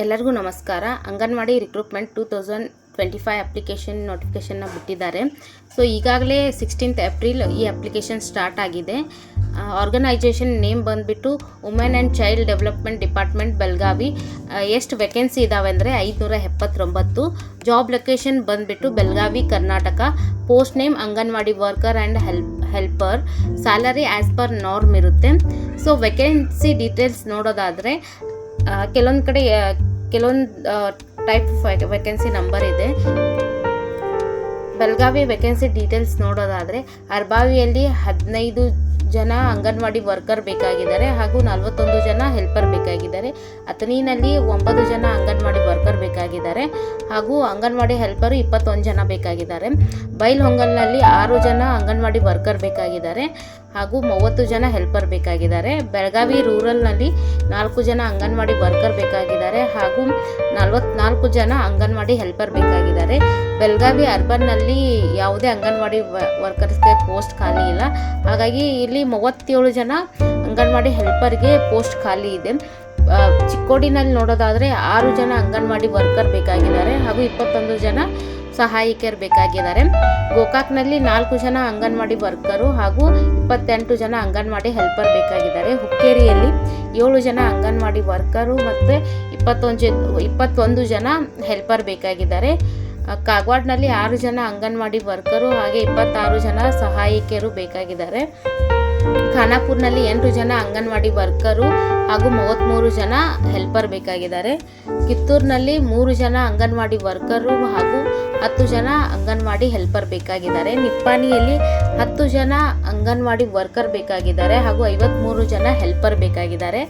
ಎಲ್ಲರಿಗೂ ನಮಸ್ಕಾರ. Anganwadi recruitment two thousand twenty five application ನೋಟಿಫಿಕೇಶನ್ನ ಬಿಟ್ಟಿದ್ದಾರೆ. ಸೊ ಈಗಾಗಲೇ ಸಿಕ್ಸ್ಟೀನ್ತ್ ಏಪ್ರಿಲ್ ಈ ಅಪ್ಲಿಕೇಶನ್ ಸ್ಟಾರ್ಟ್ ಆಗಿದೆ. ಆರ್ಗನೈಜೇಷನ್ ನೇಮ್ ಬಂದುಬಿಟ್ಟು women and child development department Belagavi ಎಷ್ಟು ವೆಕೆನ್ಸಿ ಇದ್ದಾವೆ ಅಂದರೆ ಐದುನೂರ ಎಪ್ಪತ್ತೊಂಬತ್ತು. ಜಾಬ್ ಲೊಕೇಶನ್ ಬಂದುಬಿಟ್ಟು Belagavi Karnataka post name anganwadi worker and help helper salary as per norm ಇರುತ್ತೆ. ಸೊ ವೆಕೆನ್ಸಿ ಡೀಟೇಲ್ಸ್ ನೋಡೋದಾದರೆ ಕೆಲವೊಂದು ಕಡೆ ಕೆಲವೊಂದು ಟೈಪ್ ವೆಕೆನ್ಸಿ ನಂಬರ್ ಇದೆ. ಬೆಳಗಾವಿ ವೆಕೆನ್ಸಿ ಡೀಟೇಲ್ಸ್ ನೋಡೋದಾದರೆ, ಅರ್ಬಾವಿಯಲ್ಲಿ ಹದಿನೈದು ಜನ ಅಂಗನವಾಡಿ ವರ್ಕರ್ ಬೇಕಾಗಿದ್ದಾರೆ ಹಾಗೂ ನಲವತ್ತೊಂದು ಜನ ಹೆಲ್ಪರ್ ಬೇಕಾಗಿದ್ದಾರೆ. ಅಥಣಿನಲ್ಲಿ ಒಂಬತ್ತು ಜನ ಅಂಗನವಾಡಿ ವರ್ಕರ್ ಬೇಕಾಗಿದ್ದಾರೆ. ಹಾಗೂ ಅಂಗನವಾಡಿ ಹೆಲ್ಪರು ಇಪ್ಪತ್ತೊಂದು ಜನ ಬೇಕಾಗಿದ್ದಾರೆ. ಬೈಲ್ಹೊಂಗಲ್ನಲ್ಲಿ ಆರು ಜನ ಅಂಗನವಾಡಿ ವರ್ಕರ್ ಬೇಕಾಗಿದ್ದಾರೆ. ಹಾಗೂ ಮೂವತ್ತು ಜನ ಹೆಲ್ಪರ್ ಬೇಕಾಗಿದ್ದಾರೆ. ಬೆಳಗಾವಿ ರೂರಲ್ನಲ್ಲಿ ನಾಲ್ಕು ಜನ ಅಂಗನವಾಡಿ ವರ್ಕರ್ ಬೇಕಾಗಿದ್ದಾರೆ. ಹಾಗೂ ನಲವತ್ನಾಲ್ಕು ಜನ ಅಂಗನವಾಡಿ ಹೆಲ್ಪರ್ ಬೇಕಾಗಿದ್ದಾರೆ. ಬೆಳಗಾವಿ ಅರ್ಬನ್ನಲ್ಲಿ ಯಾವುದೇ ಅಂಗನವಾಡಿ ವರ್ಕರ್ಸ್ಗೆ ಪೋಸ್ಟ್ ಖಾಲಿ ಇಲ್ಲ. ಹಾಗಾಗಿ ಇಲ್ಲಿ ಮೂವತ್ತೇಳು ಜನ ಅಂಗನವಾಡಿ ಹೆಲ್ಪರ್ಗೆ ಪೋಸ್ಟ್ ಖಾಲಿ ಇದೆ. ಚಿಕ್ಕೋಡಿನಲ್ಲಿ ನೋಡೋದಾದರೆ ಆರು ಜನ ಅಂಗನವಾಡಿ ವರ್ಕರ್ ಬೇಕಾಗಿದ್ದಾರೆ ಹಾಗೂ ಇಪ್ಪತ್ತೊಂದು ಜನ ಸಹಾಯಕಿಯರು ಬೇಕಾಗಿದ್ದಾರೆ. ಗೋಕಾಕ್ನಲ್ಲಿ ನಾಲ್ಕು ಜನ ಅಂಗನವಾಡಿ ವರ್ಕರು ಹಾಗೂ ಇಪ್ಪತ್ತೆಂಟು ಜನ ಅಂಗನವಾಡಿ ಹೆಲ್ಪರ್ ಬೇಕಾಗಿದ್ದಾರೆ. ಹುಕ್ಕೇರಿಯಲ್ಲಿ ಏಳು ಜನ ಅಂಗನವಾಡಿ ವರ್ಕರು ಮತ್ತು ಇಪ್ಪತ್ತೊಂದು ಇಪ್ಪತ್ತೊಂದು ಜನ ಹೆಲ್ಪರ್ ಬೇಕಾಗಿದ್ದಾರೆ. ಕಾಗವಾಡ್ನಲ್ಲಿ ಆರು ಜನ ಅಂಗನವಾಡಿ ವರ್ಕರು ಹಾಗೆ ಇಪ್ಪತ್ತಾರು ಜನ ಸಹಾಯಕಿಯರು ಬೇಕಾಗಿದ್ದಾರೆ. ಖಾನಾಪುರ್ನಲ್ಲಿ ಎಂಟು ಜನ ಅಂಗನವಾಡಿ ವರ್ಕರು ಹಾಗೂ ಮೂವತ್ತ್ಮೂರು ಜನ ಹೆಲ್ಪರ್ ಬೇಕಾಗಿದ್ದಾರೆ. ಕಿತ್ತೂರಿನಲ್ಲಿ ಮೂರು ಜನ ಅಂಗನವಾಡಿ ವರ್ಕರು ಹಾಗೂ ಹತ್ತು ಜನ ಅಂಗನವಾಡಿ ಹೆಲ್ಪರ್ ಬೇಕಾಗಿದ್ದಾರೆ. ನಿಪ್ಪಾಣಿಯಲ್ಲಿ ಹತ್ತು ಜನ ಅಂಗನವಾಡಿ ವರ್ಕರ್ ಬೇಕಾಗಿದ್ದಾರೆ ಹಾಗೂ ಐವತ್ತ್ಮೂರು ಜನ ಹೆಲ್ಪರ್ ಬೇಕಾಗಿದ್ದಾರೆ.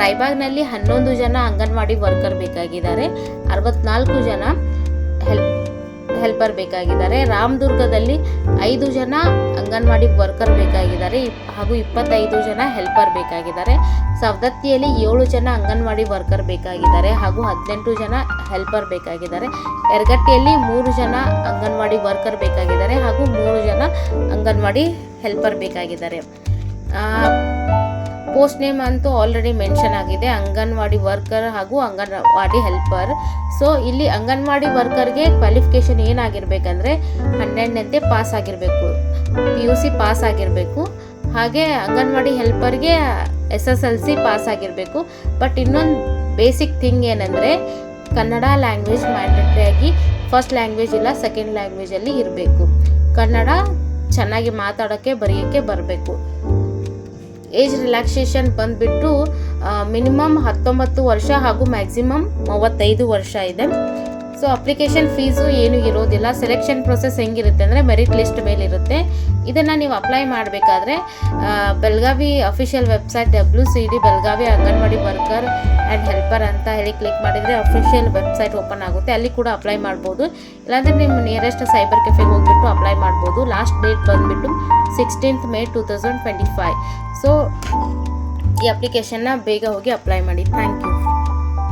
ರಾಯಬಾಗ್ನಲ್ಲಿ ಹನ್ನೊಂದು ಜನ ಅಂಗನವಾಡಿ ವರ್ಕರ್ ಬೇಕಾಗಿದ್ದಾರೆ. ಅರವತ್ನಾಲ್ಕು ಜನ ಹೆಲ್ಪ್ ಹೆಲ್ಪರ್ ಬೇಕಾಗಿದ್ದಾರೆ. ರಾಮದುರ್ಗದಲ್ಲಿ ಐದು ಜನ ಅಂಗನವಾಡಿ ವರ್ಕರ್ ಬೇಕಾಗಿದ್ದಾರೆ. ಹಾಗೂ ಇಪ್ಪತ್ತೈದು ಜನ ಹೆಲ್ಪರ್ ಬೇಕಾಗಿದ್ದಾರೆ. ಸವದತ್ತಿಯಲ್ಲಿ ಏಳು ಜನ ಅಂಗನವಾಡಿ ವರ್ಕರ್ ಬೇಕಾಗಿದ್ದಾರೆ. ಹಾಗೂ ಹದಿನೆಂಟು ಜನ ಹೆಲ್ಪರ್ ಬೇಕಾಗಿದ್ದಾರೆ. ಎರಗಟ್ಟಿಯಲ್ಲಿ ಮೂರು ಜನ ಅಂಗನವಾಡಿ ವರ್ಕರ್ ಬೇಕಾಗಿದ್ದಾರೆ. ಹಾಗೂ ಮೂರು ಜನ ಅಂಗನವಾಡಿ ಹೆಲ್ಪರ್ ಬೇಕಾಗಿದ್ದಾರೆ. ಪೋಸ್ಟ್ ನೇಮ್ ಅಂತೂ ಆಲ್ರೆಡಿ ಮೆನ್ಷನ್ ಆಗಿದೆ. ಅಂಗನವಾಡಿ ವರ್ಕರ್ ಹಾಗೂ ಅಂಗನವಾಡಿ ಹೆಲ್ಪರ್ ಸೊ ಇಲ್ಲಿ ಅಂಗನವಾಡಿ ವರ್ಕರ್ಗೆ ಕ್ವಾಲಿಫಿಕೇಷನ್ ಏನಾಗಿರ್ಬೇಕಂದ್ರೆ ಹನ್ನೆರಡನೇದ್ದೇ ಪಾಸ್ ಆಗಿರಬೇಕು. ಪಿ ಯು ಸಿ ಪಾಸ್ ಆಗಿರಬೇಕು. ಹಾಗೆ anganwadi ಹೆಲ್ಪರ್ಗೆ S S L C pass ಆಗಿರಬೇಕು. ಬಟ್ ಇನ್ನೊಂದು ಬೇಸಿಕ್ ಥಿಂಗ್ ಏನಂದರೆ ಕನ್ನಡ ಲ್ಯಾಂಗ್ವೇಜ್ ಮ್ಯಾಂಡೇಟ್ರಿಯಾಗಿ ಫಸ್ಟ್ ಲ್ಯಾಂಗ್ವೇಜ್ ಇಲ್ಲ ಸೆಕೆಂಡ್ ಲ್ಯಾಂಗ್ವೇಜಲ್ಲಿ ಇರಬೇಕು. ಕನ್ನಡ ಚೆನ್ನಾಗಿ ಮಾತಾಡೋಕ್ಕೆ ಬರೆಯೋಕ್ಕೆ ಬರಬೇಕು. ಏಜ್ ರಿಲ್ಯಾಕ್ಸೇಷನ್ ಬಂದುಬಿಟ್ಟು ಮಿನಿಮಮ್ ಹತ್ತೊಂಬತ್ತು ವರ್ಷ ಹಾಗೂ ಮ್ಯಾಕ್ಸಿಮಮ್ ಮೂವತ್ತೈದು ವರ್ಷ ಇದೆ. ಸೊ ಅಪ್ಲಿಕೇಶನ್ ಫೀಸು ಏನು ಇರೋದಿಲ್ಲ. ಸೆಲೆಕ್ಷನ್ ಪ್ರೊಸೆಸ್ ಹೆಂಗಿರುತ್ತೆ ಅಂದರೆ ಮೆರಿಟ್ ಲಿಸ್ಟ್ ಮೇಲಿರುತ್ತೆ. ಇದನ್ನು ನೀವು ಅಪ್ಲೈ ಮಾಡಬೇಕಾದ್ರೆ Belagavi official website W C D Belagavi anganwadi worker and helper ಅಂತ ಹೇಳಿ ಕ್ಲಿಕ್ ಮಾಡಿದರೆ ಅಫಿಷಿಯಲ್ ವೆಬ್ಸೈಟ್ ಓಪನ್ ಆಗುತ್ತೆ. ಅಲ್ಲಿ ಕೂಡ ಅಪ್ಲೈ ಮಾಡ್ಬೋದು. ಇಲ್ಲಾಂದರೆ ನಿಮ್ಮ ನಿಯರೆಸ್ಟ್ ಸೈಬರ್ ಕೆಫೆಗೆ ಹೋಗ್ಬಿಟ್ಟು ಅಪ್ಲೈ ಮಾಡ್ಬೋದು. ಲಾಸ್ಟ್ ಡೇಟ್ ಬಂದುಬಿಟ್ಟು sixteenth May two thousand twenty five so ಈ ಅಪ್ಲಿಕೇಶನ್ನ ಬೇಗ ಹೋಗಿ ಅಪ್ಲೈ ಮಾಡಿ. Thank you